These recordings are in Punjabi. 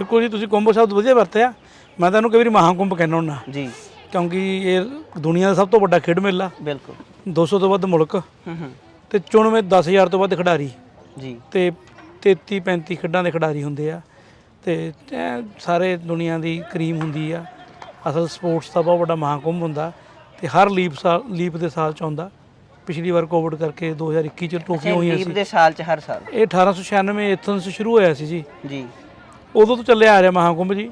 ਬਿਲਕੁਲ ਜੀ ਤੁਸੀਂ ਕੁੰਭ ਸ਼ਬਦ ਵਧੀਆ ਵਰਤਿਆ। ਮੈਂ ਤਾਂ ਇਹਨੂੰ ਕਈ ਵਾਰੀ ਮਹਾਕੁੰਭ ਕਹਿੰਦਾ ਹੁੰਦਾ। ਜੀ। ਕਿਉਂਕਿ ਇਹ ਦੁਨੀਆ ਦਾ ਸਭ ਤੋਂ ਵੱਡਾ ਖੇਡ ਮੇਲਾ। ਬਿਲਕੁਲ। 200 ਤੋਂ ਵੱਧ ਮੁਲਕ। ਹੂੰ ਹੂੰ। ਤੇ ਚੁਣਵੇਂ 10000 ਤੋਂ ਵੱਧ ਖਿਡਾਰੀ। ਜੀ। ਤੇ 33 35 ਖੇਡਾਂ ਦੇ ਖਿਡਾਰੀ ਹੁੰਦੇ ਆ। ਤੇ ਸਾਰੇ ਦੁਨੀਆ ਦੀ ਕਰੀਮ ਹੁੰਦੀ ਆ। ਅਸਲ ਸਪੋਰਟਸ ਦਾ ਬਹੁਤ ਵੱਡਾ ਮਹਾਕੁੰਭ ਹੁੰਦਾ। ਤੇ ਹਰ ਲੀਪ ਸਾਲ ਲੀਪ ਦੇ ਸਾਲ ਚ ਆਉਂਦਾ। ਪਿਛਲੀ ਵਾਰ ਕੋਵਿਡ ਕਰਕੇ 2021 ਚ ਟੋਕੀਓ ਹੋਈਆਂ ਲੀਪ ਸੀ। ਦੇ ਸਾਲ ਚ ਹਰ ਸਾਲ? ਇਹ 1896 ਐਥਨਸ 'ਚ ਸ਼ੁਰੂ ਹੋਇਆ ਸੀ ਜੀ। ਜੀ। ਉਦੋਂ ਤੋਂ ਚੱਲਿਆ ਆ ਰਿਹਾ ਮਹਾਕੁੰਭ ਜੀ।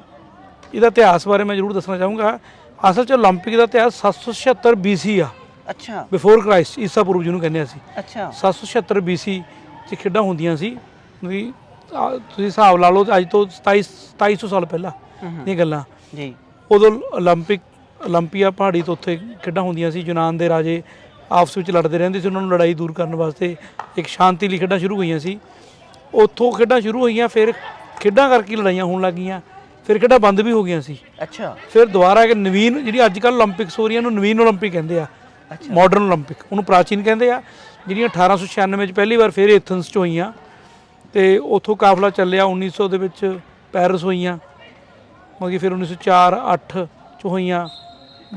ਇਹਦਾ ਇਤਿਹਾਸ ਬਾਰੇ ਮੈਂ ਜ਼ਰੂਰ ਦੱਸਣਾ ਚਾਹੂੰਗਾ। ਅਸਲ 'ਚ ਓਲੰਪਿਕ ਦਾ ਇਤਿਹਾਸ 776 BC ਆ। ਅੱਛਾ। ਬਿਫੋਰ ਕ੍ਰਾਈਸਟ ਈਸਾ ਪੂਰਵ ਜਿਹਨੂੰ ਕਹਿੰਦੇ ਅਸੀਂ। ਅੱਛਾ। 776 BC 'ਚ ਖੇਡਾਂ ਹੁੰਦੀਆਂ ਸੀ। ਵੀ ਤੁਸੀਂ ਹਿਸਾਬ ਲਾ ਲਓ ਅੱਜ ਤੋਂ 27 2700 ਸਾਲ ਪਹਿਲਾਂ ਇਹ ਗੱਲਾਂ। ਜੀ। ਉਦੋਂ ਓਲੰਪਿਕ ਓਲੰਪੀਆ ਪਹਾੜੀ ਤੋਂ ਉੱਥੇ ਖੇਡਾਂ ਹੁੰਦੀਆਂ ਸੀ। ਯੂਨਾਨ ਦੇ ਰਾਜੇ ਆਪਸ ਵਿੱਚ ਲੜਦੇ ਰਹਿੰਦੇ ਸੀ। ਉਹਨਾਂ ਨੂੰ ਲੜਾਈ ਦੂਰ ਕਰਨ ਵਾਸਤੇ ਇੱਕ ਸ਼ਾਂਤੀ ਲਈ ਖੇਡਾਂ ਸ਼ੁਰੂ ਹੋਈਆਂ ਸੀ। ਉੱਥੋਂ ਖੇਡਾਂ ਸ਼ੁਰੂ ਹੋਈਆਂ ਫਿਰ ਖੇਡਾਂ ਕਰਕੇ ਲੜਾਈਆਂ ਹੋਣ ਲੱਗੀਆਂ ਫਿਰ ਖੇਡਾਂ ਬੰਦ ਵੀ ਹੋ ਗਈਆਂ ਸੀ। ਅੱਛਾ। ਫਿਰ ਦੁਬਾਰਾ ਕਿ ਨਵੀਨ ਜਿਹੜੀ ਅੱਜ ਕੱਲ੍ਹ 올림픽ਸ ਹੋ ਰਹੀਆਂ ਨੂੰ ਨਵੀਨ 올림픽 ਕਹਿੰਦੇ ਆ। ਮਾਡਰਨ 올림픽 ਉਹਨੂੰ ਪ੍ਰਾਚੀਨ ਕਹਿੰਦੇ ਆ। ਜਿਹੜੀਆਂ 1896 'ਚ ਪਹਿਲੀ ਵਾਰ ਫਿਰ ਐਥਨਸ 'ਚ ਹੋਈਆਂ। ਤੇ ਉਥੋਂ ਕਾਫਲਾ ਚੱਲਿਆ 1900 ਦੇ ਵਿੱਚ ਪੈਰਿਸ ਹੋਈਆਂ। ਮਗੀ ਫਿਰ 1904 8 'ਚ ਹੋਈਆਂ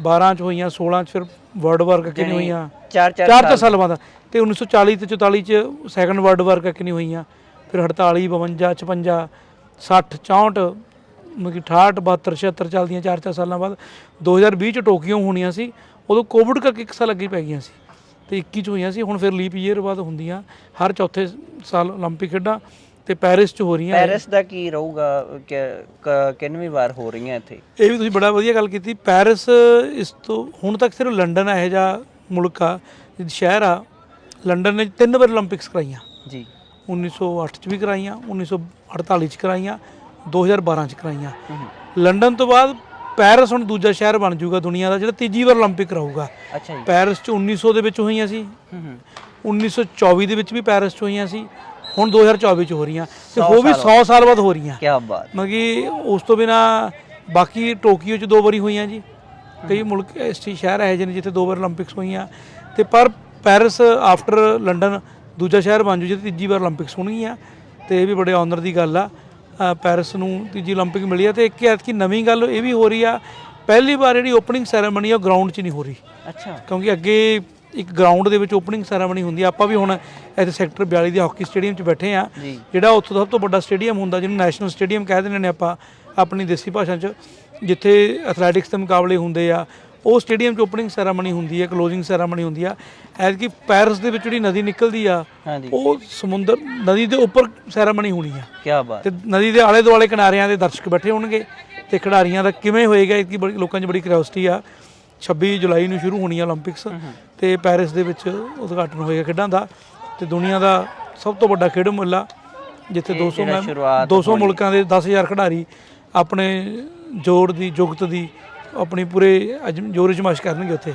12 'ਚ ਹੋਈਆਂ 16 'ਚ ਫਿਰ ਵਰਲਡ ਵਾਰ ਕਰਕੇ ਨਹੀਂ ਹੋਈਆਂ? ਚਾਰ ਚਾਰ ਸਾਲ। ਬਾਅਦ। ਤੇ 1940 ਤੇ 44 'ਚ ਸੈਕੰਡ ਵਰਲਡ ਵਾਰ ਕਰਕੇ ਨਹੀਂ ਹੋਈਆਂ? ਫਿਰ 48 52 56 60 64 ਮਤਲਬ 68 72 76 ਚੱਲਦੀਆਂ 4-4 ਸਾਲਾਂ ਬਾਅਦ 2020 ਚ ਟੋਕੀਓ ਹੋਣੀਆਂ ਸੀ ਉਦੋਂ ਕੋਵਿਡ ਕਰਕੇ ਇੱਕ ਸਾਲ ਅੱਗੇ ਪੈ ਗਈਆਂ ਸੀ ਤੇ 21 ਚ ਹੋਈਆਂ ਸੀ ਹੁਣ ਫਿਰ ਲੀਪ ਈਅਰ ਬਾਅਦ ਹੁੰਦੀਆਂ ਹਰ ਚੌਥੇ ਸਾਲ 올림픽 ਖੇਡਾਂ ਤੇ ਪੈਰਿਸ ਚ ਹੋ ਰਹੀਆਂ ਕੀ ਰਹੂਗਾ ਇੱਥੇ? ਇਹ ਵੀ ਤੁਸੀਂ ਬੜਾ ਵਧੀਆ ਗੱਲ ਕੀਤੀ ਪੈਰਿਸ ਇਸ ਤੋਂ ਹੁਣ ਤੱਕ ਸਿਰਫ ਲੰਡਨ ਇਹ ਜਾ ਮੁਲਕ ਆ ਸ਼ਹਿਰ ਆ ਲੰਡਨ ਨੇ ਤਿੰਨ ਵਾਰ 올림픽ਸ ਕਰਾਈਆਂ। ਜੀ। 1908 ਚ ਵੀ ਕਰਾਈਆਂ 1948 ਚ ਕਰਾਈਆਂ 2012 ਚ ਕਰਾਈਆਂ। ਲੰਡਨ ਤੋਂ ਬਾਅਦ ਪੈਰਿਸ ਹੁਣ ਦੂਜਾ ਸ਼ਹਿਰ ਬਣ ਜੂਗਾ ਦੁਨੀਆ ਦਾ ਜਿਹੜਾ ਤੀਜੀ ਵਾਰ 올림픽 ਕਰਾਊਗਾ। ਅੱਛਾ ਪੈਰਿਸ ਚ 1900 ਦੇ ਵਿੱਚ ਹੋਈਆਂ ਸੀ। 1924 ਦੇ ਵਿੱਚ ਵੀ ਪੈਰਿਸ ਚ ਹੋਈਆਂ ਸੀ। ਹੁਣ 2024 ਚ ਹੋ ਰਹੀਆਂ ਤੇ ਉਹ ਵੀ 100 ਸਾਲ ਬਾਅਦ ਹੋ ਰਹੀਆਂ। ਕੀ ਬਾਤ। ਮਗੀ ਉਸ ਤੋਂ ਬਿਨਾ ਬਾਕੀ ਟੋਕੀਓ ਚ ਦੋ ਵਾਰੀ ਹੋਈਆਂ ਜੀ। ਕਈ ਮੁਲਕ ਐਸਟੀ ਸ਼ਹਿਰ ਹੈ ਜਿਹਨੇ ਜਿੱਥੇ ਦੋ ਵਾਰ 올림픽ਸ ਹੋਈਆਂ। ਤੇ ਪਰ ਪੈਰਿਸ ਆਫਟਰ ਲੰਡਨ ਦੂਜਾ ਸ਼ਹਿਰ ਬਣ ਜੂ ਜੇ ਤੀਜੀ ਵਾਰ 올림픽ਸ ਹੋਣੀ ਗਈਆਂ ਤੇ ਇਹ ਵੀ ਬੜੇ ਆਨਰ ਦੀ ਗੱਲ ਆ। ਪੈਰਿਸ ਨੂੰ ਤੀਜੀ 올림픽 ਮਿਲੀ ਆ ਤੇ ਇੱਕ ਐਤਕੀ ਨਵੀਂ ਗੱਲ ਇਹ ਵੀ ਹੋ ਰਹੀ ਆ ਪਹਿਲੀ ਵਾਰ ਜਿਹੜੀ ਓਪਨਿੰਗ ਸੈਰੇਮਨੀ ਆ ਗਰਾਊਂਡ 'ਚ ਨਹੀਂ ਹੋ ਰਹੀ। ਅੱਛਾ। ਕਿਉਂਕਿ ਅੱਗੇ ਇੱਕ ਗਰਾਊਂਡ ਦੇ ਵਿੱਚ ਓਪਨਿੰਗ ਸੈਰੇਮਨੀ ਹੁੰਦੀ ਆ ਆਪਾਂ ਵੀ ਹੁਣ ਇੱਥੇ ਸੈਕਟਰ 42 ਦੇ ਹਾਕੀ ਸਟੇਡੀਅਮ 'ਚ ਬੈਠੇ ਆ ਜਿਹੜਾ ਉੱਥੋਂ ਸਭ ਤੋਂ ਵੱਡਾ ਸਟੇਡੀਅਮ ਹੁੰਦਾ ਜਿਹਨੂੰ ਨੈਸ਼ਨਲ ਸਟੇਡੀਅਮ ਕਹਿ ਦਿੰਦੇ ਨੇ ਆਪਾਂ ਆਪਣੀ ਦੇਸੀ ਭਾਸ਼ਾ 'ਚ ਜਿੱਥੇ ਐਥਲੈਟਿਕਸ ਦੇ ਮੁਕਾਬਲੇ ਹੁੰਦੇ ਆ ਉਹ ਸਟੇਡੀਅਮ 'ਚ ਓਪਨਿੰਗ ਸੈਰਾਮਨੀ ਹੁੰਦੀ ਹੈ ਕਲੋਜ਼ਿੰਗ ਸੈਰਾਮਨੀ ਹੁੰਦੀ ਆ। ਐਸ ਕਿ ਪੈਰਿਸ ਦੇ ਵਿੱਚ ਜਿਹੜੀ ਨਦੀ ਨਿਕਲਦੀ ਆ ਉਹ ਸਮੁੰਦਰ ਨਦੀ ਦੇ ਉੱਪਰ ਸੈਰਾਮਨੀ ਹੋਣੀ ਆ। ਕੀ ਬਾਤ। ਤੇ ਨਦੀ ਦੇ ਆਲੇ ਦੁਆਲੇ ਕਿਨਾਰਿਆਂ ਦੇ ਦਰਸ਼ਕ ਬੈਠੇ ਹੋਣਗੇ ਤੇ ਖਿਡਾਰੀਆਂ ਦਾ ਕਿਵੇਂ ਹੋਏਗਾ ਇਸ ਦੀ ਬੜੀ ਲੋਕਾਂ 'ਚ ਬੜੀ ਕਿਉਰਿਓਸਿਟੀ ਆ। 26 ਜੁਲਾਈ ਨੂੰ ਸ਼ੁਰੂ ਹੋਣੀ ਆ 올림픽ਸ ਤੇ ਪੈਰਿਸ ਦੇ ਵਿੱਚ ਉਦਘਾਟਨ ਹੋਏਗਾ ਖੇਡਾਂ ਦਾ। ਤੇ ਦੁਨੀਆ ਦਾ ਸਭ ਤੋਂ ਵੱਡਾ ਖੇਡ ਮੇਲਾ ਜਿੱਥੇ 200 200 ਮੁਲਕਾਂ ਦੇ 10000 ਖਿਡਾਰੀ ਆਪਣੇ ਜੋੜ ਦੀ ਜੁਗਤ ਦੀ ਆਪਣੀ ਪੂਰੇ ਅਜ- ਜੋਰ ਅਜਮਾਇਸ਼ ਕਰਨਗੇ ਉੱਥੇ।